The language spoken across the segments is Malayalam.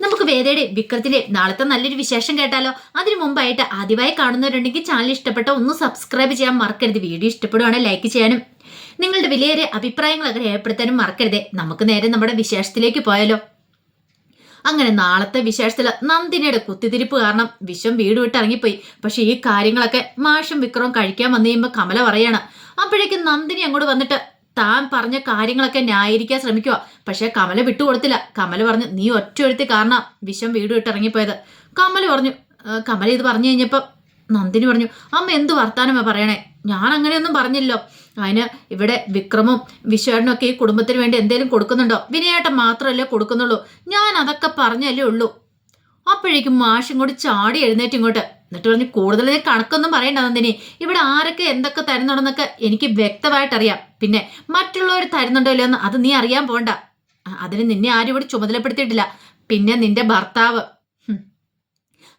നമുക്ക് വേദയുടെ വിക്രത്തിന്റെ നാളത്തെ നല്ലൊരു വിശേഷം കേട്ടാലോ? അതിനു മുമ്പായിട്ട് ആദ്യമായി കാണുന്നവരുണ്ടെങ്കിൽ ചാനൽ ഇഷ്ടപ്പെട്ട ഒന്ന് സബ്സ്ക്രൈബ് ചെയ്യാൻ മറക്കരുത്. വീഡിയോ ഇഷ്ടപ്പെടുവാണെങ്കിൽ ലൈക്ക് ചെയ്യാനും. നിങ്ങളുടെ വിലയേറിയ അഭിപ്രായങ്ങളൊക്കെ രേഖപ്പെടുത്താനും മറക്കരുതേ. നമുക്ക് നേരെ നമ്മുടെ വിശേഷത്തിലേക്ക് പോയാലോ? അങ്ങനെ നാളത്തെ വിശേഷത്തിൽ നന്ദിനിയുടെ കുത്തിത്തിരിപ്പ് കാരണം വിശ്വം വീട് വിട്ട് ഇറങ്ങിപ്പോയി. പക്ഷെ ഈ കാര്യങ്ങളൊക്കെ മാഷും വിക്രവും കഴിക്കാൻ വന്നു കഴിയുമ്പോൾ കമല പറയാണ് അപ്പോഴേക്കും നന്ദിനി അങ്ങോട്ട് വന്നിട്ട് താൻ പറഞ്ഞ കാര്യങ്ങളൊക്കെ ന്യായീകരിക്കാൻ ശ്രമിക്കുക. പക്ഷെ കമല വിട്ടുകൊടുത്തില്ല. കമല പറഞ്ഞു നീ ഒറ്റ ഒരുത്തി കാരണം വിഷം വീട് വിട്ട് ഇറങ്ങിപ്പോയത്. കമല പറഞ്ഞു "ആ, കമല ഇത് പറഞ്ഞു കഴിഞ്ഞപ്പോൾ നന്ദിനി പറഞ്ഞു അമ്മ എന്ത് വർത്താനമാ പറയണേ? ഞാൻ അങ്ങനെയൊന്നും പറഞ്ഞില്ലോ അതിന് ഇവിടെ വിക്രമും വിശ്വേട്ടനും ഒക്കെ ഈ കുടുംബത്തിന് വേണ്ടി എന്തേലും കൊടുക്കുന്നുണ്ടോ? വിനയേട്ടൻ മാത്രമല്ലേ കൊടുക്കുന്നുള്ളൂ. ഞാൻ അതൊക്കെ പറഞ്ഞല്ലേ ഉള്ളൂ. അപ്പോഴേക്കും മാഷും കൂടി ചാടി എഴുന്നേറ്റ് ഇങ്ങോട്ട്. എന്നിട്ട് പറഞ്ഞ് കൂടുതൽ കണക്കൊന്നും പറയണ്ട നന്ദിനി. ഇവിടെ ആരൊക്കെ എന്തൊക്കെ തരുന്നുണ്ടെന്നൊക്കെ എനിക്ക് വ്യക്തമായിട്ടറിയാം. പിന്നെ മറ്റുള്ളവർ തരുന്നുണ്ടോ ഇല്ലയോന്ന് അത് നീ അറിയാൻ പോണ്ട. അതിന് നിന്നെ ആരും ഇവിടെ ചുമതലപ്പെടുത്തിയിട്ടില്ല. പിന്നെ നിന്റെ ഭർത്താവ്.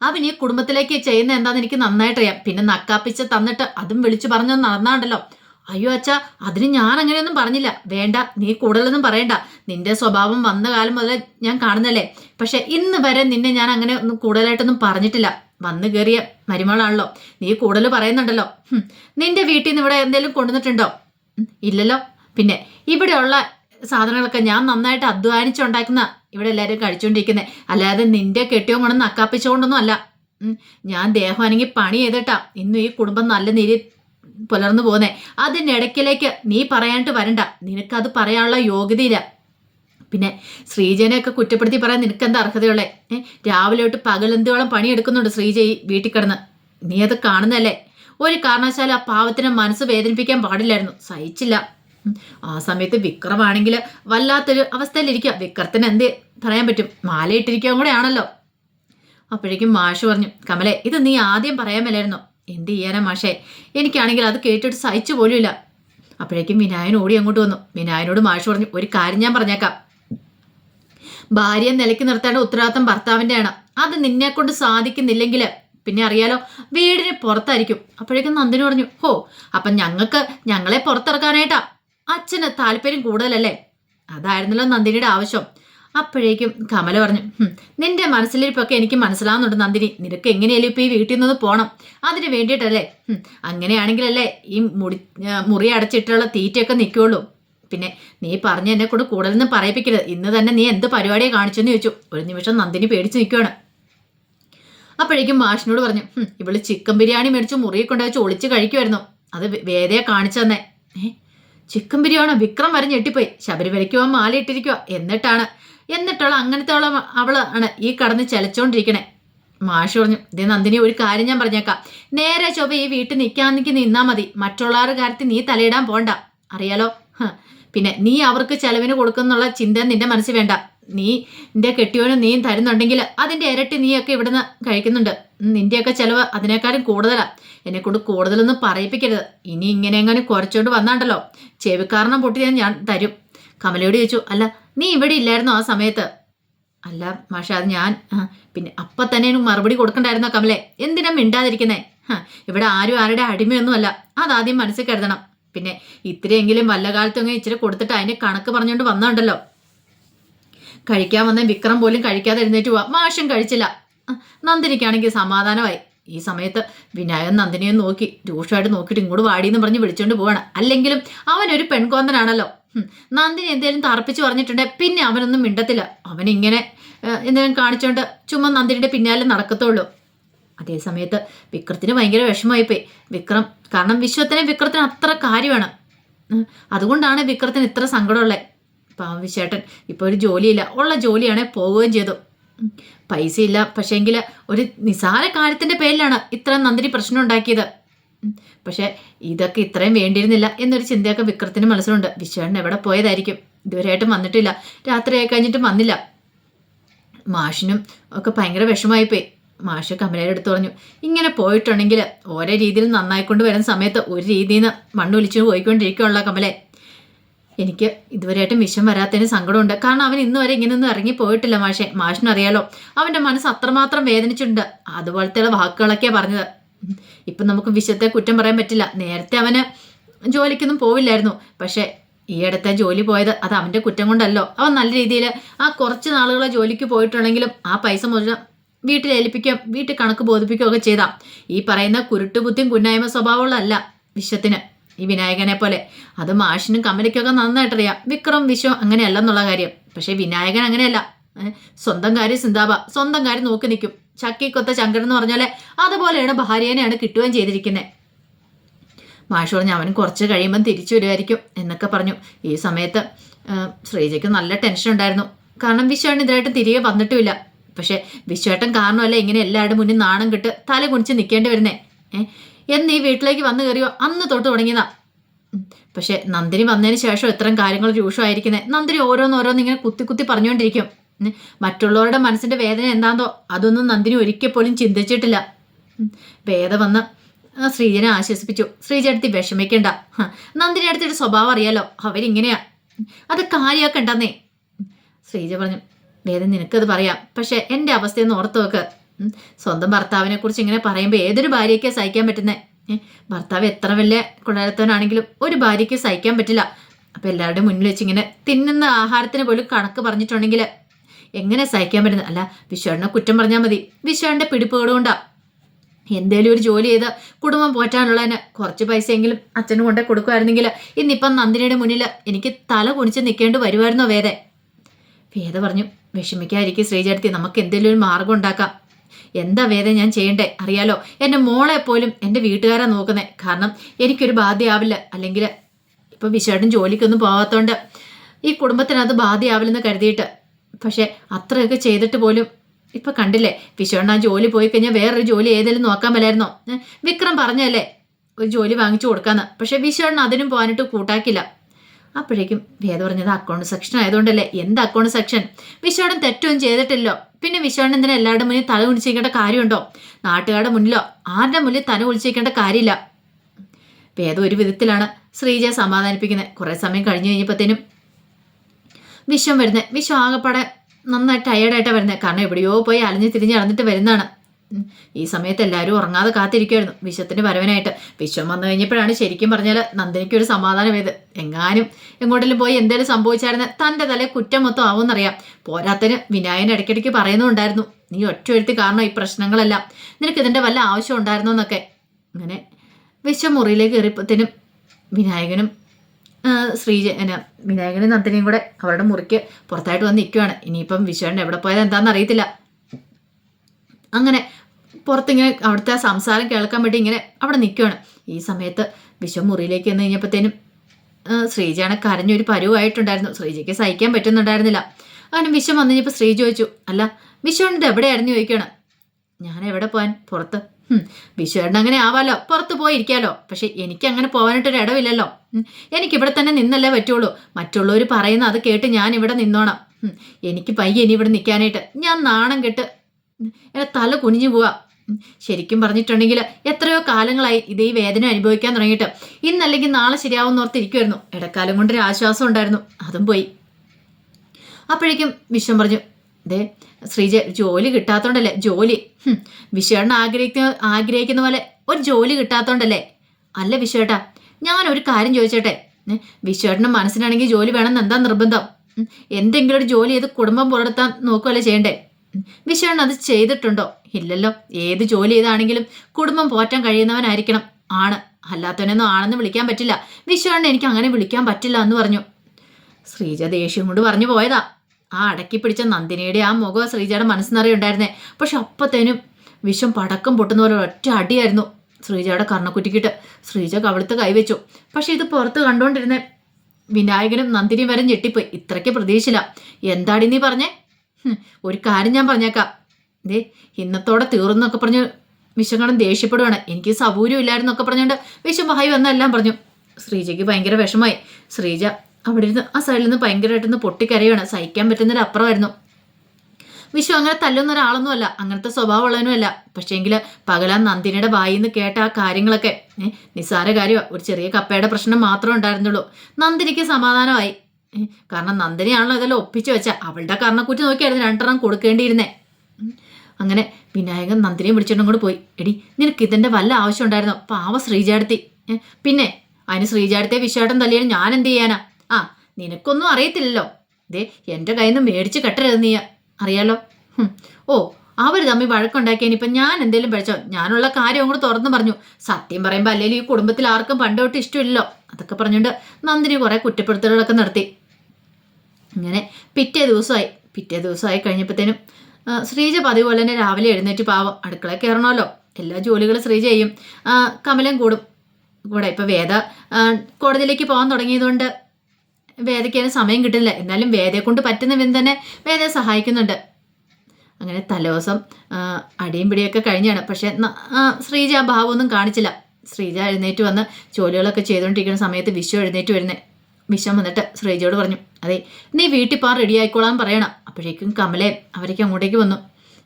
അവൻ ഈ കുടുംബത്തിലേക്ക് ചെയ്യുന്ന എന്താന്ന് എനിക്ക് നന്നായിട്ട് അറിയാം പിന്നെ നക്കാപ്പിച്ച് തന്നിട്ട് അതും വിളിച്ചു പറഞ്ഞു നടന്നാണ്ടല്ലോ. അയ്യോ അച്ഛാ അതിന് ഞാൻ അങ്ങനെയൊന്നും പറഞ്ഞില്ല. വേണ്ട നീ കൂടുതലൊന്നും പറയണ്ട. നിന്റെ സ്വഭാവം വന്ന കാലം മുതൽ ഞാൻ കാണുന്നല്ലേ പക്ഷെ ഇന്ന് വരെ നിന്നെ ഞാൻ അങ്ങനെ ഒന്നും കൂടുതലായിട്ടൊന്നും പറഞ്ഞിട്ടില്ല. വന്നു കയറിയ മരുമകളാണല്ലോ. നീ കൂടുതൽ പറയുന്നുണ്ടല്ലോ. നിന്റെ വീട്ടിൽ നിന്ന് ഇവിടെ എന്തെങ്കിലും കൊണ്ടുവന്നിട്ടുണ്ടോ? ഇല്ലല്ലോ. പിന്നെ ഇവിടെയുള്ള സാധനങ്ങളൊക്കെ ഞാൻ നന്നായിട്ട് അധ്വാനിച്ചുണ്ടാക്കുന്ന ഇവിടെ എല്ലാവരും കഴിച്ചുകൊണ്ടിരിക്കുന്നത് അല്ലാതെ നിന്റെ കെട്ടിയോ കൊണ്ടൊന്ന് അക്കാപ്പിച്ചുകൊണ്ടൊന്നും അല്ല ഞാൻ ദേഹം അനങ്ങി പണി ചെയ്തിട്ടാ ഇന്നും ഈ കുടുംബം നല്ല നീതി പുലർന്നു പോകുന്നേ. അതിന്റെ ഇടയ്ക്കിലേക്ക് നീ പറയാനിട്ട് വരണ്ട. നിനക്കത് പറയാനുള്ള യോഗ്യതയില്ല. പിന്നെ ശ്രീജനെയൊക്കെ കുറ്റപ്പെടുത്തി പറയാൻ നിനക്ക് എന്താ അർഹതയുള്ളേ? ഏ രാവിലെ തൊട്ട് പകലെന്തോളം പണിയെടുക്കുന്നുണ്ട് ശ്രീജ ഈ വീട്ടിൽ കിടന്ന്. നീ അത് കാണുന്നല്ലേ ഒരു കാരണവശാലും ആ പാവത്തിനെ മനസ്സ് വേദനിപ്പിക്കാൻ പാടില്ലായിരുന്നു. സഹിച്ചില്ല. ആ സമയത്ത് വിക്രമാണെങ്കിൽ വല്ലാത്തൊരു അവസ്ഥയിലിരിക്കുക വിക്രത്തിന് എന്ത് പറയാൻ പറ്റും? മാലയിട്ടിരിക്കുക കൂടെ ആണല്ലോ. അപ്പോഴേക്കും മാഷ് പറഞ്ഞു കമലെ ഇത് നീ ആദ്യം പറയാൻ മേലായിരുന്നോ? എന്ത് ചെയ്യാനാ മാഷേ? എനിക്കാണെങ്കിൽ അത് കേട്ടിട്ട് സഹിച്ചു പോലുമില്ല. അപ്പോഴേക്കും വിനായൻ ഓടി അങ്ങോട്ട് വന്നു. വിനായനോട് മാഷ് പറഞ്ഞു ഒരു കാര്യം ഞാൻ പറഞ്ഞേക്കാം. ഭാര്യയെ നിലയ്ക്ക് നിർത്തേണ്ട ഉത്തരവാദിത്തം ഭർത്താവിന്റെയാണ് അത് നിന്നെ കൊണ്ട് സാധിക്കുന്നില്ലെങ്കിൽ പിന്നെ അറിയാലോ വീടിന് പുറത്തായിരിക്കും. അപ്പോഴേക്കും നന്ദിനി പറഞ്ഞു ഹോ അപ്പം ഞങ്ങൾക്ക് ഞങ്ങളെ പുറത്തിറക്കാനായിട്ടാ. അച്ഛന് താല്പര്യം കൂടുതലല്ലേ? അതായിരുന്നല്ലോ നന്ദിനിയുടെ ആവശ്യം. അപ്പോഴേക്കും കമല പറഞ്ഞു നിന്റെ മനസ്സിലിരിപ്പൊക്കെ എനിക്ക് മനസ്സിലാവുന്നുണ്ട് നന്ദിനി. നിനക്ക് എങ്ങനെയാലും ഇപ്പോൾ ഈ വീട്ടിൽ നിന്ന് പോകണം അതിന് വേണ്ടിയിട്ടല്ലേ? അങ്ങനെയാണെങ്കിലല്ലേ ഈ മുടി മുറി അടച്ചിട്ടുള്ള തീറ്റയൊക്കെ നിൽക്കുള്ളൂ. പിന്നെ നീ പറഞ്ഞ എന്നെ കൊണ്ട് കൂടുതലൊന്നും പറയിപ്പിക്കരുത്. ഇന്ന് തന്നെ നീ എന്ത് പരിപാടിയെ കാണിച്ചെന്ന് ചോദിച്ചു. ഒരു നിമിഷം നന്ദിനി പേടിച്ച് നിൽക്കുകയാണ് അപ്പോഴേക്കും മാഷിനോട് പറഞ്ഞു "ഹും, ഇവൾ ചിക്കൻ ബിരിയാണി മേടിച്ച് മുറിയെ കൊണ്ടുവച്ച് ഒളിച്ച് കഴിക്കുമായിരുന്നു അത് വേദയെ കാണിച്ചു തന്നെ. ചിക്കൻ ബിരിയാണി? വിക്രം വരെ ഞെട്ടിപ്പോയി. ശബരിമലയ്ക്ക് പോകാൻ മാല എന്നിട്ടാണ് എന്നിട്ടുള്ള അങ്ങനത്തെ ഉള്ള അവൾ ആണ് ഈ കടന്ന് ചലച്ചോണ്ടിരിക്കണേ. മാഷ് പറഞ്ഞു ഇതേ നന്ദിനി ഒരു കാര്യം ഞാൻ പറഞ്ഞേക്കാം. നേരെ ചൊവ്വ ഈ വീട്ടിൽ നിൽക്കാന്നെങ്കിൽ നിന്നാ മതി. മറ്റുള്ളവരുടെ കാര്യത്തിൽ നീ തലയിടാൻ പോണ്ട. അറിയാലോ. പിന്നെ നീ അവർക്ക് ചെലവിന് കൊടുക്കുന്നുള്ള ചിന്ത നിന്റെ മനസ്സിൽ വേണ്ട. നീ നിന്റെ കെട്ടിയോന് നീ തരുന്നുണ്ടെങ്കിൽ അതിന്റെ ഇരട്ടി നീയൊക്കെ ഇവിടുന്ന് കഴിക്കുന്നുണ്ട്. നിന്റെയൊക്കെ ചെലവ് അതിനേക്കാളും കൂടുതലാ. എന്നെ കൊണ്ട് കൂടുതലൊന്നും പറയിപ്പിക്കരുത്. ഇനി ഇങ്ങനെ എങ്ങനെ കുറച്ചോണ്ട് വന്നാണ്ടല്ലോ. ചെവിക്കാരണം പൊട്ടി ഞാൻ തരും. കമലയോട് ചോദിച്ചു അല്ല നീ ഇവിടെ ഇല്ലായിരുന്നു ആ സമയത്ത്? അല്ല മാഷ അത് ഞാൻ. പിന്നെ അപ്പൊ തന്നെ എനിക്ക് മറുപടി കൊടുക്കണ്ടായിരുന്നോ കമലെ? എന്തിനാ മിണ്ടാതിരിക്കുന്നേ? ഇവിടെ ആരും ആരുടെ അടിമയൊന്നുമല്ല. അതാദ്യം മനസ്സിൽ കരുതണം. പിന്നെ ഇത്രയെങ്കിലും വല്ല കാലത്തൊക്കെ ഇച്ചിരി കൊടുത്തിട്ട് അതിന്റെ കണക്ക് പറഞ്ഞുകൊണ്ട് വന്നുണ്ടല്ലോ. കഴിക്കാൻ വന്ന വിക്രം പോലും കഴിക്കാതെ എഴുന്നേറ്റ് പോവാ. മാഷും കഴിച്ചില്ല. നന്ദിനിക്കാണെങ്കിൽ സമാധാനമായി. ഈ സമയത്ത് വിനായകൻ നന്ദിനിയെ നോക്കി രൂക്ഷമായിട്ട് നോക്കിയിട്ട് ഇങ്ങോട്ട് വാടിയെന്ന് പറഞ്ഞ് വിളിച്ചോണ്ട് പോവാണ്. അല്ലെങ്കിലും അവനൊരു പെൺകോന്തനാണല്ലോ. നന്ദിനി എന്തേലും തറപ്പിച്ച് പറഞ്ഞിട്ടുണ്ടെ. പിന്നെ അവനൊന്നും മിണ്ടത്തില്ല. അവനിങ്ങനെ എന്തെങ്കിലും കാണിച്ചോണ്ട് ചുമ്മാ നന്ദിനിയുടെ പിന്നാലെ നടക്കത്തുള്ളൂ. അതേ സമയത്ത് വിക്രത്തിന് ഭയങ്കര വിഷമമായിപ്പോയി. വിക്രം കാരണം വിശ്വത്തിനെ വിക്രത്തിന് അത്ര കാര്യമാണ് അതുകൊണ്ടാണ് വിക്രത്തിന് ഇത്ര സങ്കടമുള്ളത് പാവം വിശേട്ടൻ ഇപ്പോൾ ഒരു ജോലിയില്ല. ഉള്ള ജോലിയാണെ പോവുകയും ചെയ്തു. പൈസയില്ല. പക്ഷേങ്കിൽ ഒരു നിസാര കാര്യത്തിന്റെ പേരിലാണ് ഇത്ര നന്ദിനി പ്രശ്നം ഉണ്ടാക്കിയത്. പക്ഷേ ഇതൊക്കെ ഇത്രയും വേണ്ടിയിരുന്നില്ല എന്നൊരു ചിന്തയൊക്കെ വിക്രത്തിന് മനസ്സിലുണ്ട്. വിശ്വേട്ടൻ എവിടെ പോയതായിരിക്കും? ഇതുവരെയായിട്ടും വന്നിട്ടില്ല. രാത്രിയായി കഴിഞ്ഞിട്ടും വന്നില്ല. മാഷിനും ഒക്കെ ഭയങ്കര വിഷമായിപ്പോയി മാഷ് കമലയുടെ അടുത്ത് പറഞ്ഞു ഇങ്ങനെ പോയിട്ടുണ്ടെങ്കിൽ ഓരോ രീതിയിൽ നന്നായിക്കൊണ്ട് വരുന്ന സമയത്ത് ഒരു രീതിയിൽ നിന്ന് മണ്ണൊലിച്ചു പോയിക്കൊണ്ടിരിക്കുകയുള്ള കമലെ. എനിക്ക് ഇതുവരെയായിട്ടും വിഷം വരാത്തതിന് സങ്കടമുണ്ട്. കാരണം അവൻ ഇന്ന് വരെ ഇങ്ങനെയൊന്നും ഇറങ്ങി പോയിട്ടില്ല മാഷെ. മാഷിനറിയാലോ അവന്റെ മനസ്സ് അത്രമാത്രം വേദനിച്ചിട്ടുണ്ട്. അതുപോലത്തെയുള്ള വാക്കുകളൊക്കെയാണ് പറഞ്ഞത്. ഇപ്പം നമുക്ക് വിഷത്തെ കുറ്റം പറയാൻ പറ്റില്ല. നേരത്തെ അവന് ജോലിക്കൊന്നും പോവില്ലായിരുന്നു. പക്ഷേ ഈ അടുത്ത ജോലി പോയത് അത് അവന്റെ കുറ്റം കൊണ്ടല്ലോ. അവൻ നല്ല രീതിയിൽ ആ കുറച്ച് നാളുകളെ ജോലിക്ക് പോയിട്ടുണ്ടെങ്കിലും ആ പൈസ മുഴുവൻ വീട്ടിൽ ഏൽപ്പിക്കുകയും വീട്ടിൽ കണക്ക് ബോധിപ്പിക്കുകയൊക്കെ ചെയ്താം. ഈ പറയുന്ന കുരുട്ടുബുദ്ധിയും കുന്നായ്മ സ്വഭാവമുള്ളതല്ല വിശ്വത്തിന്. ഈ വിനായകനെ പോലെ. അത് മാഷിനും കമലിക്കൊക്കെ നന്നായിട്ടറിയാം. വിക്രം വിശ്വം അങ്ങനെയല്ലെന്നുള്ള കാര്യം. പക്ഷേ വിനായകൻ അങ്ങനെയല്ല. സ്വന്തം കാര്യം സിന്താബ സ്വന്തം കാര്യം നോക്കി നിൽക്കും. ചക്കി കൊത്ത ചങ്കരൻ എന്ന് പറഞ്ഞാലേ അതുപോലെയാണ് ഭാര്യേനെയാണ് കിട്ടുകയും ചെയ്തിരിക്കുന്നത് മാഷ് പറഞ്ഞു അവൻ കുറച്ച് കഴിയുമ്പം തിരിച്ചു വരുമായിരിക്കും എന്നൊക്കെ പറഞ്ഞു. ഈ സമയത്ത് ശ്രീജയ്ക്ക് നല്ല ടെൻഷൻ ഉണ്ടായിരുന്നു. കാരണം വിശ്വാണ് ഇതിനായിട്ട് തിരികെ വന്നിട്ടുമില്ല. പക്ഷേ വിശ്വേട്ടൻ കാരണമല്ല ഇങ്ങനെ എല്ലാവരുടെ മുന്നിൽ നാണം കിട്ട് തല കുണിച്ച് നിൽക്കേണ്ടി വരുന്നേ. എന്ന് ഈ വീട്ടിലേക്ക് വന്നു കയറിയോ? അന്ന് തൊട്ട് തുടങ്ങിയതാ. പക്ഷെ നന്ദിനി വന്നതിന് ശേഷം ഇത്തരം കാര്യങ്ങൾ രൂക്ഷമായിരിക്കുന്നത് നന്ദിനി ഓരോന്നോരോന്ന് ഇങ്ങനെ കുത്തി കുത്തി പറഞ്ഞുകൊണ്ടിരിക്കും. മറ്റുള്ളവരുടെ മനസ്സിന്റെ വേദന എന്താണോ അതൊന്നും നന്ദിനി ഒരിക്കൽ പോലും ചിന്തിച്ചിട്ടില്ല. വേദ വന്ന് ശ്രീജനെ ആശ്വസിപ്പിച്ചു. ശ്രീജ അടുത്ത് വിഷമിക്കണ്ട നന്ദിനി അടുത്തൊരു സ്വഭാവം അറിയാലോ. അവരിങ്ങനെയാ. അത് കാര്യമാക്കണ്ടെന്നേ. ശ്രീജ പറഞ്ഞു വേദ നിനക്കത് പറയാം? പക്ഷെ എന്റെ അവസ്ഥയൊന്ന് ഓർത്തു വെക്ക് സ്വന്തം ഭർത്താവിനെ കുറിച്ച് ഇങ്ങനെ പറയുമ്പോൾ ഏതൊരു ഭാര്യയ്ക്ക് സഹിക്കാൻ പറ്റുന്നേ? ഭർത്താവ് എത്ര വലിയ കുഴലത്തവനാണെങ്കിലും ഒരു ഭാര്യയ്ക്ക് സഹിക്കാൻ പറ്റില്ല. അപ്പം എല്ലാവരുടെയും മുന്നിൽ വെച്ച് ഇങ്ങനെ തിന്നുന്ന ആഹാരത്തിന് പോലും കണക്ക് പറഞ്ഞിട്ടുണ്ടെങ്കിൽ എങ്ങനെ സഹിക്കാൻ പറ്റുന്നത് അല്ല വിശ്വണ്ണെ കുറ്റം പറഞ്ഞാൽ മതി. വിശ്വണ്ണന്റെ പിടിപ്പുകൾ കൊണ്ടാ. എന്തേലും ഒരു ജോലി ചെയ്ത് കുടുംബം പോറ്റാനുള്ളതിന് കുറച്ച് പൈസയെങ്കിലും അച്ഛനും കൊണ്ടേ കൊടുക്കുമായിരുന്നെങ്കിൽ ഇന്നിപ്പം നന്ദിനിയുടെ മുന്നിൽ എനിക്ക് തല കുണിച്ച് നിൽക്കേണ്ടി വരുമായിരുന്നോ വേദ? വേദ പറഞ്ഞു വിഷമിക്കാതിരിക്കും ശ്രീചേട്ടത്തി നമുക്ക് എന്തെങ്കിലും ഒരു മാർഗം ഉണ്ടാക്കാം. എന്താ വേദ ഞാൻ ചെയ്യണ്ടേ? അറിയാലോ എന്റെ മോളെ പോലും എന്റെ വീട്ടുകാരാ നോക്കുന്നത് കാരണം എനിക്കൊരു ബാധ്യയാവില്ല. അല്ലെങ്കിൽ ഇപ്പം വിശേഷം ജോലിക്കൊന്നും പോകാത്തതുകൊണ്ട് ഈ കുടുംബത്തിനത് ബാധ്യയാവില്ലെന്ന് കരുതിയിട്ട്. പക്ഷേ അത്രയൊക്കെ ചെയ്തിട്ട് പോലും ഇപ്പൊ കണ്ടില്ലേ വിശ്വണ്ണ ആ ജോലി പോയി കഴിഞ്ഞാൽ വേറൊരു ജോലി ഏതെങ്കിലും നോക്കാൻ മേലായിരുന്നോ? വിക്രം പറഞ്ഞല്ലേ ഒരു ജോലി വാങ്ങിച്ചു കൊടുക്കാന്ന്. പക്ഷെ വിശ്വണ്ണ അതിനും പോകാനിട്ട് കൂട്ടാക്കില്ല. അപ്പോഴേക്കും വേദ പറഞ്ഞത് അക്കൗണ്ട് സെക്ഷൻ ആയതുകൊണ്ടല്ലേ? എന്ത് അക്കൗണ്ട് സെക്ഷൻ വിശ്വണ്ണൻ തെറ്റൊന്നും ചെയ്തിട്ടില്ലോ. പിന്നെ വിശ്വണ്ണൻ എന്തിനാ എല്ലാവരുടെ മുന്നിൽ തല കുളിച്ചേക്കേണ്ട കാര്യമുണ്ടോ? നാട്ടുകാരുടെ മുന്നിലോ? ആരുടെ മുന്നിൽ തല കുളിച്ചേക്കേണ്ട കാര്യമില്ല? വേദ ഒരു വിധത്തിലാണ് ശ്രീജയെ സമാധാനിപ്പിക്കുന്നത്. കുറേ സമയം കഴിഞ്ഞു കഴിഞ്ഞപ്പോഴത്തേനും വിശ്വം വരുന്നത്. വിശ്വം ആകെപ്പാടെ നന്നായി ടയേർഡായിട്ടാണ് വരുന്നത്. കാരണം എവിടെയോ പോയി അലഞ്ഞ് തിരിഞ്ഞ് നടന്നിട്ട് വരുന്നതാണ്. ഈ സമയത്ത് എല്ലാവരും ഉറങ്ങാതെ കാത്തിരിക്കുമായിരുന്നു വിശ്വത്തിന്റെ വരവനായിട്ട്. വിശ്വം വന്നു കഴിഞ്ഞപ്പോഴാണ് ശരിക്കും പറഞ്ഞാൽ നന്ദിനിക്ക് ഒരു സമാധാനം എങ്ങാനും എങ്ങോട്ടെങ്കിലും പോയി എന്തെങ്കിലും സംഭവിച്ചായിരുന്ന തന്റെ തല കുറ്റം മൊത്തം ആവുമെന്നറിയാം പോരാത്തതിന് വിനായൻ ഇടയ്ക്കിടയ്ക്ക് പറയുന്നുണ്ടായിരുന്നു. നീ ഒറ്റ എഴുത്തി കാരണം ഈ പ്രശ്നങ്ങളെല്ലാം. നിനക്ക് ഇതിന്റെ വല്ല ആവശ്യം ഉണ്ടായിരുന്നു എന്നൊക്കെ? അങ്ങനെ വിശ്വം മുറിയിലേക്ക് കയറിയപ്പത്തിനും വിനായകനും ശ്രീജ എന്നാ വിനായകനും നന്ദിനിയും കൂടെ അവരുടെ മുറിക്ക് പുറത്തായിട്ട് വന്ന് നിൽക്കുവാണ്. ഇനിയിപ്പം വിശ്വന്റെ എവിടെ പോയത് എന്താണെന്ന് അറിയത്തില്ല. അങ്ങനെ പുറത്തിങ്ങനെ അവിടുത്തെ സംസാരം കേൾക്കാൻ വേണ്ടി ഇങ്ങനെ അവിടെ നിൽക്കുകയാണ് ഈ സമയത്ത് വിശ്വം മുറിയിലേക്ക് വന്നു കഴിഞ്ഞപ്പോഴത്തേനും ശ്രീജയാണ് കരഞ്ഞൊരു പരുവായിട്ടുണ്ടായിരുന്നു. ശ്രീജയ്ക്ക് സഹിക്കാൻ പറ്റുന്നുണ്ടായിരുന്നില്ല. അങ്ങനെ വിശ്വം വന്നു കഴിഞ്ഞപ്പോൾ ശ്രീ ചോദിച്ചു അല്ല വിശ്വണ്ട് എവിടെയായിരുന്നു? ചോദിക്കണം ഞാൻ എവിടെ പോകാൻ പുറത്ത്. വിശ്വണ്ട് അങ്ങനെ ആവാലോ? പുറത്ത് പോയിരിക്കാലോ? പക്ഷെ എനിക്ക് അങ്ങനെ പോകാനായിട്ടൊരു ഇടവില്ലല്ലോ. എനിക്ക് ഇവിടെ തന്നെ നിന്നല്ലേ പറ്റുള്ളൂ. മറ്റുള്ളവർ പറയുന്ന അത് കേട്ട് ഞാൻ ഇവിടെ നിന്നോണം. എനിക്ക് പയ്യെ ഇനി ഇവിടെ നിൽക്കാനായിട്ട് ഞാൻ നാണം കെട്ട് ഉം, എന്നെ തല കുനിഞ്ഞു പോവാ. ശരിക്കും പറഞ്ഞിട്ടുണ്ടെങ്കിൽ എത്രയോ കാലങ്ങളായി ഇതേ വേദന അനുഭവിക്കാൻ തുടങ്ങിയിട്ട്. ഇന്നല്ലെങ്കിൽ നാളെ ശരിയാവുമെന്ന് ഓർത്തിരിക്കുമായിരുന്നു ഇടക്കാലം കൊണ്ടൊരു ആശ്വാസം ഉണ്ടായിരുന്നു. അതും പോയി. അപ്പോഴേക്കും വിശ്വം പറഞ്ഞു അതെ ശ്രീജ ജോലി കിട്ടാത്തോണ്ടല്ലേ? ജോലി. വിശ്വേട്ടൻ ആഗ്രഹിക്കുന്ന ആഗ്രഹിക്കുന്ന പോലെ ഒരു ജോലി കിട്ടാത്തോണ്ടല്ലേ? അല്ല വിശ്വേട്ടാ ഞാൻ ഒരു കാര്യം ചോദിച്ചോട്ടെ. വിശ്വേട്ടന്റെ മനസ്സിനാണെങ്കിൽ ജോലി വേണമെന്ന് എന്താ നിർബന്ധം? എന്തെങ്കിലും ഒരു ജോലി ചെയ്ത് കുടുംബം പുലർത്താൻ നോക്കുമല്ലേ ചെയ്യണ്ടേ? ഉം, വിശ്വേട്ടൻ അത് ചെയ്തിട്ടുണ്ടോ? ഇല്ലല്ലോ. ഏത് ജോലി ചെയ്താണെങ്കിലും കുടുംബം പോറ്റാൻ കഴിയുന്നവനായിരിക്കണം. ആണ്. അല്ലാത്തവനൊന്നും ആണെന്ന് വിളിക്കാൻ പറ്റില്ല. വിശ്വേട്ടനെ എനിക്ക് അങ്ങനെ വിളിക്കാൻ പറ്റില്ല എന്ന് പറഞ്ഞു. ശ്രീജ ദേഷ്യം കൊണ്ട് പറഞ്ഞു പോയതാ. ആ അടക്കി പിടിച്ച നന്ദിനിയുടെ ആ മുഖം ശ്രീജയുടെ മനസ്സിനറിയുണ്ടായിരുന്നേ. പക്ഷെ അപ്പത്തേനും വിഷം പടക്കം പൊട്ടുന്ന പോലെ ഒറ്റ അടിയായിരുന്നു ശ്രീജയുടെ കർണക്കുറ്റിക്കിട്ട്. ശ്രീജ കവിളത്ത് കൈവച്ചു. പക്ഷെ ഇത് പുറത്ത് കണ്ടുകൊണ്ടിരുന്നേ വിനായകനും നന്ദിനിയും വരെ ഞെട്ടിപ്പോയി. ഇത്രയ്ക്ക് പ്രതീക്ഷില്ല എന്താടി നീ പറഞ്ഞേ? ഒരു കാര്യം ഞാൻ പറഞ്ഞേക്കാം. ദേ ഇന്നത്തോടെ തീർന്നൊക്കെ പറഞ്ഞ് വിശ്വകടം ദേഷ്യപ്പെടുവാണ്. എനിക്ക് സൗകര്യം ഇല്ലായിരുന്നൊക്കെ പറഞ്ഞുകൊണ്ട് വിശ്വം വായു വന്നെല്ലാം പറഞ്ഞു. ശ്രീജയ്ക്ക് ഭയങ്കര വിഷമായി ശ്രീജ അവിടെ ഇരുന്ന് ആ സൈഡിൽ നിന്ന് ഭയങ്കരമായിട്ടൊന്ന് പൊട്ടിക്കരയാണ് സഹിക്കാൻ പറ്റുന്നൊരു അപ്പുറമായിരുന്നു വിശ്വ അങ്ങനെ തല്ലുന്ന ഒരാളൊന്നും അല്ല അങ്ങനത്തെ സ്വഭാവമുള്ളവനും അല്ല പക്ഷേങ്കിൽ പകലാ നന്ദിനിയുടെ വായിന്ന് കേട്ട ആ കാര്യങ്ങളൊക്കെ നിസ്സാര കാര്യമാണ് ഒരു ചെറിയ കപ്പയുടെ പ്രശ്നം മാത്രമേ ഉണ്ടായിരുന്നുള്ളൂ. നന്ദിനിക്ക് സമാധാനമായി. കാരണം നന്ദിനിയാണല്ലോ ഇതെല്ലാം ഒപ്പിച്ചു വെച്ച. അവളുടെ കർണക്കുറ്റി നോക്കിയായിരുന്നു രണ്ടെണ്ണം കൊടുക്കേണ്ടിയിരുന്നേ. അങ്ങനെ വിനായകൻ നന്ദിനിയും വിളിച്ചിട്ടും കൂടെ പോയി. എടി നിനക്ക് ഇതിന്റെ വല്ല ആവശ്യം ഉണ്ടായിരുന്നോ? പാവ ശ്രീജാടത്തി. പിന്നെ അതിന് ശ്രീജാടത്തെ വിശ്വാട്ടം തല്ലിയാലും ഞാൻ എന്ത് ചെയ്യാനാ? ആ നിനക്കൊന്നും അറിയത്തില്ലല്ലോ. ദേ എന്റെ കയ്യിൽ നിന്ന് മേടിച്ച് കെട്ടരുത് നീ അറിയാലോ? ഓ അവർ തമ്മിൽ വഴക്കുണ്ടാക്കിയാൽ ഇപ്പം ഞാൻ എന്തെങ്കിലും പഠിച്ചോ? ഞാനുള്ള കാര്യം അങ്ങോട്ട് തുറന്നു പറഞ്ഞു. സത്യം പറയുമ്പോൾ അല്ലെങ്കിൽ ഈ കുടുംബത്തിൽ ആർക്കും പണ്ട് തൊട്ട് ഇഷ്ടമില്ലല്ലോ. അതൊക്കെ പറഞ്ഞുകൊണ്ട് നന്ദിനി കുറേ കുറ്റപ്പെടുത്തലുകളൊക്കെ നടത്തി. ഇങ്ങനെ പിറ്റേ ദിവസമായി പിറ്റേ ദിവസമായി കഴിഞ്ഞപ്പോഴത്തേനും ശ്രീജ പതിവ് പോലെ തന്നെ രാവിലെ എഴുന്നേറ്റ് പാവം അടുക്കള കയറണമല്ലോ. എല്ലാ ജോലികളും ശ്രീജ ചെയ്യും. കമലം കൂടും. കൂടെ ഇപ്പം വേദ കോടതിയിലേക്ക് പോകാൻ തുടങ്ങിയതുകൊണ്ട് വേദയ്ക്ക് സമയം കിട്ടുന്നില്ല. എന്നാലും വേദയെ കൊണ്ട് പറ്റുന്ന വിധം തന്നെ വേദയെ സഹായിക്കുന്നുണ്ട്. അങ്ങനെ തലേദിവസം ദിവസം അടിയും പിടിയൊക്കെ കഴിഞ്ഞാണ്. പക്ഷേ ശ്രീജ ആ ഭാവമൊന്നും കാണിച്ചില്ല. ശ്രീജ എഴുന്നേറ്റ് വന്ന് ജോലികളൊക്കെ ചെയ്തുകൊണ്ടിരിക്കുന്ന സമയത്ത് വിശ്വ എഴുന്നേറ്റ് വരുന്നേ. വിശ്വം വന്നിട്ട് ശ്രീജയോട് പറഞ്ഞു അതെ നീ വീട്ടിൽ പോകാൻ റെഡി ആയിക്കോളാൻ പറയണം. അപ്പോഴേക്കും കമലേ അവരേക്ക് അങ്ങോട്ടേക്ക് വന്നു.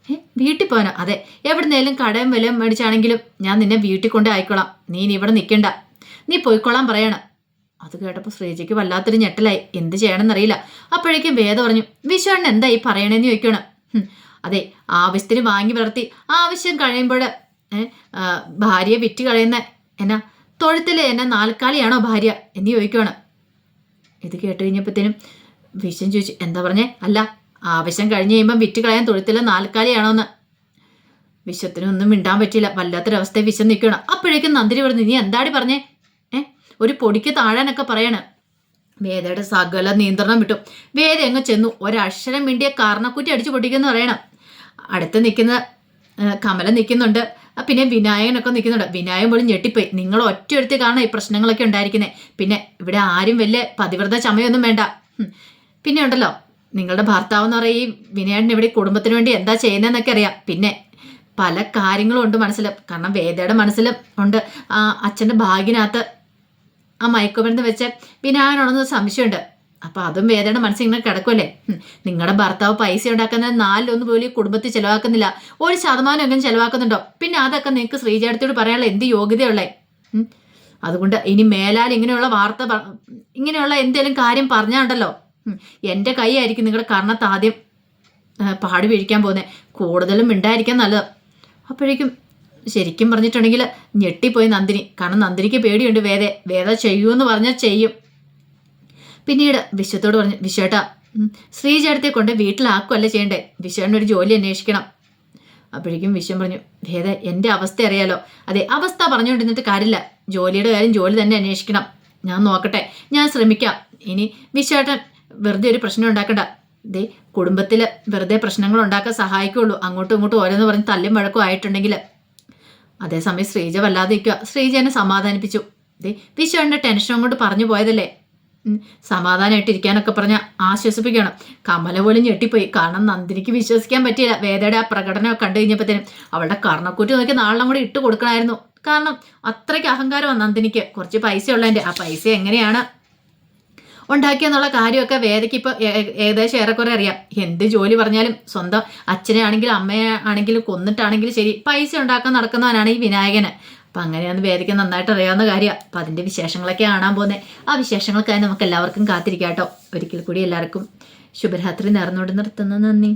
ഏ വീട്ടിൽ പോകാനോ അതെ എവിടുന്നേലും കടയും വിലയും മേടിച്ചാണെങ്കിലും ഞാൻ നിന്നെ വീട്ടിൽ കൊണ്ടേ ആയിക്കോളാം. നീ ഇനി ഇവിടെ നിൽക്കണ്ട. നീ പോയിക്കോളാൻ പറയണം. അത് കേട്ടപ്പോൾ ശ്രീജയ്ക്ക് വല്ലാത്തൊരു ഞെട്ടലായി. എന്ത് ചെയ്യണമെന്നറിയില്ല. അപ്പോഴേക്കും വേദ പറഞ്ഞു വിശ്വാണ്ണൻ എന്തായി പറയണേന്ന് ചോദിക്കണം. അതെ ആവശ്യത്തിന് വാങ്ങി വളർത്തി ആവശ്യം കഴിയുമ്പോൾ ഭാര്യയെ വിറ്റ് കളയുന്ന എന്നാ തൊഴുത്തിലെ എന്നെ നാൽക്കാലിയാണോ ഭാര്യ എന്ന് ചോദിക്കുവാണ്. ഇത് കേട്ട് കഴിഞ്ഞപ്പോഴത്തേനും വിഷം ചോദിച്ചു എന്താ പറഞ്ഞേ? അല്ല ആവശ്യം കഴിഞ്ഞ് കഴിയുമ്പം വിറ്റ് കളയാൻ തൊഴുത്തിലെ നാൽക്കാലിയാണോ എന്ന് വിശ്വത്തിനൊന്നും മിണ്ടാൻ പറ്റില്ല വല്ലാത്തൊരവസ്ഥ വിശം നിൽക്കണം അപ്പോഴേക്കും നന്ദിനി പറഞ്ഞു നീ എന്താടി പറഞ്ഞേ? ഏ ഒരു പൊടിക്ക് താഴാനൊക്കെ പറയാണ്. വേദയുടെ സകല നിയന്ത്രണം വിട്ടു. വേദ അങ്ങ് ചെന്നു. ഒരക്ഷരം മിണ്ടിയ കാരണക്കുറ്റി അടിച്ചു പൊട്ടിക്കുന്നു പറയണം. അടുത്ത് നിൽക്കുന്ന കമല നിൽക്കുന്നുണ്ട്. പിന്നെ വിനായകനൊക്കെ നിൽക്കുന്നുണ്ട്. വിനായകൻ പോലും ഞെട്ടിപ്പോയി. നിങ്ങൾ ഒറ്റ എടുത്ത് കാണാം ഈ പ്രശ്നങ്ങളൊക്കെ ഉണ്ടായിരിക്കുന്നത് പിന്നെ ഇവിടെ ആരും വലിയ പതിവ്രത ചമയൊന്നും വേണ്ട. പിന്നെ ഉണ്ടല്ലോ നിങ്ങളുടെ ഭർത്താവ് എന്ന് പറയുക ഈ വിനയേട്ടൻ ഇവിടെ കുടുംബത്തിന് വേണ്ടി എന്താ ചെയ്യുന്നതെന്നൊക്കെ അറിയാം. പിന്നെ പല കാര്യങ്ങളും ഉണ്ട് മനസ്സിൽ. കാരണം വേദയുടെ മനസ്സിലും ഉണ്ട്. ആ അച്ഛന്റെ ഭാഗ്യനകത്ത് ആ മയക്കുമരുന്ന് വെച്ച് വിനായകനാണെന്ന് സംശയമുണ്ട്. അപ്പോൾ അതും വേദയുടെ മനസ്സിൽ ഇങ്ങനെ കിടക്കുമല്ലേ നിങ്ങളുടെ ഭർത്താവ് പൈസ ഉണ്ടാക്കുന്ന നാലിലൊന്നും പോലും കുടുംബത്തിൽ ചിലവാക്കുന്നില്ല. ഒരു ശതമാനം എങ്ങനെ ചിലവാക്കുന്നുണ്ടോ? പിന്നെ അതൊക്കെ നിങ്ങൾക്ക് ശ്രീജേടത്തോട് പറയാനുള്ള എന്ത് യോഗ്യതയുള്ളേ. അതുകൊണ്ട് ഇനി മേലാൽ ഇങ്ങനെയുള്ള വാർത്ത ഇങ്ങനെയുള്ള എന്തെങ്കിലും കാര്യം പറഞ്ഞാണ്ടല്ലോ. എന്റെ കൈ ആയിരിക്കും നിങ്ങളുടെ കർണത്ത് ആദ്യം പാടി വീഴിക്കാൻ പോകുന്നത് കൂടുതലും മിണ്ടായിരിക്കാൻ നല്ലത്. അപ്പോഴേക്കും ശരിക്കും പറഞ്ഞിട്ടുണ്ടെങ്കിൽ ഞെട്ടിപ്പോയി നന്ദിനി. കാരണം നന്ദിനിക്ക് പേടിയുണ്ട് വേദ വേദ എന്ന് പറഞ്ഞാൽ ചെയ്യും. പിന്നീട് വിശ്വത്തോട് പറഞ്ഞു വിശ്വേട്ടാ ഉം, ശ്രീചേട്ടത്തെ കൊണ്ട് വീട്ടിലാക്കുമല്ല ചെയ്യണ്ടേ? വിശ്വേട്ടൻ ഒരു ജോലി അന്വേഷിക്കണം. അപ്പോഴേക്കും വിശ്വം പറഞ്ഞു ഭേദ എന്റെ അവസ്ഥ അറിയാലോ. അതെ അവസ്ഥ പറഞ്ഞുകൊണ്ടിരുന്നിട്ട് കാര്യമില്ല. ജോലിയുടെ കാര്യം ജോലി തന്നെ അന്വേഷിക്കണം. ഞാൻ നോക്കട്ടെ ഞാൻ ശ്രമിക്കാം. ഇനി വിശ്വേട്ടൻ വെറുതെ ഒരു പ്രശ്നം ഉണ്ടാക്കണ്ട. ദേ കുടുംബത്തിൽ വെറുതെ പ്രശ്നങ്ങൾ ഉണ്ടാക്കാൻ സഹായിക്കുള്ളൂ. അങ്ങോട്ടും ഇങ്ങോട്ടും ഓരോന്ന് പറഞ്ഞ് തല്ലും വഴക്കും ആയിട്ടുണ്ടെങ്കിൽ അതേസമയം ശ്രീജ വല്ലാതെ നിൽക്കുക ശ്രീജനെ സമാധാനിപ്പിച്ചു. ദേ വിശ്വേട്ടന്റെ ടെൻഷൻ കൊണ്ട് പറഞ്ഞു പോയതല്ലേ? സമാധാനമായിട്ട് ഇരിക്കാനൊക്കെ പറഞ്ഞ ആശ്വസിപ്പിക്കണം. കമല പോലും ഞെട്ടിപ്പോയി. കാരണം നന്ദിനിക്ക് വിശ്വസിക്കാൻ പറ്റിയില്ല. വേദയുടെ ആ പ്രകടനം കണ്ടു കഴിഞ്ഞപ്പോഴത്തേനും അവളുടെ കർണക്കൂറ്റി നോക്കി നാളെ കൂടി ഇട്ട് കൊടുക്കണമായിരുന്നു. കാരണം അത്രയ്ക്ക് അഹങ്കാരമാണ് നന്ദിനിക്ക്. കുറച്ച് പൈസ ഉള്ളതിന്റെ ആ പൈസ എങ്ങനെയാണ് ഉണ്ടാക്കിയെന്നുള്ള കാര്യമൊക്കെ വേദയ്ക്ക് ഇപ്പോൾ ഏകദേശം ഏറെക്കുറെ അറിയാം. എന്ത് ജോലി പറഞ്ഞാലും സ്വന്തം അച്ഛനെ ആണെങ്കിലും അമ്മയെ ആണെങ്കിലും കൊന്നിട്ടാണെങ്കിലും ശരി. പൈസ ഉണ്ടാക്കാൻ നടക്കുന്നവനാണ് ഈ വിനായകന്. അപ്പം അങ്ങനെയാണ് പേരൊക്കെ നന്നായിട്ട് അറിയാവുന്ന കാര്യമാണ് അപ്പം അതിന്റെ വിശേഷങ്ങളൊക്കെ കാണാൻ പോകുന്നത് ആ വിശേഷങ്ങൾക്കായി നമുക്ക് എല്ലാവർക്കും കാത്തിരിക്കാം കേട്ടോ ഒരിക്കൽ കൂടി എല്ലാവർക്കും ശുഭരാത്രി നേർന്നോട് നിർത്തുന്നു. നന്ദി.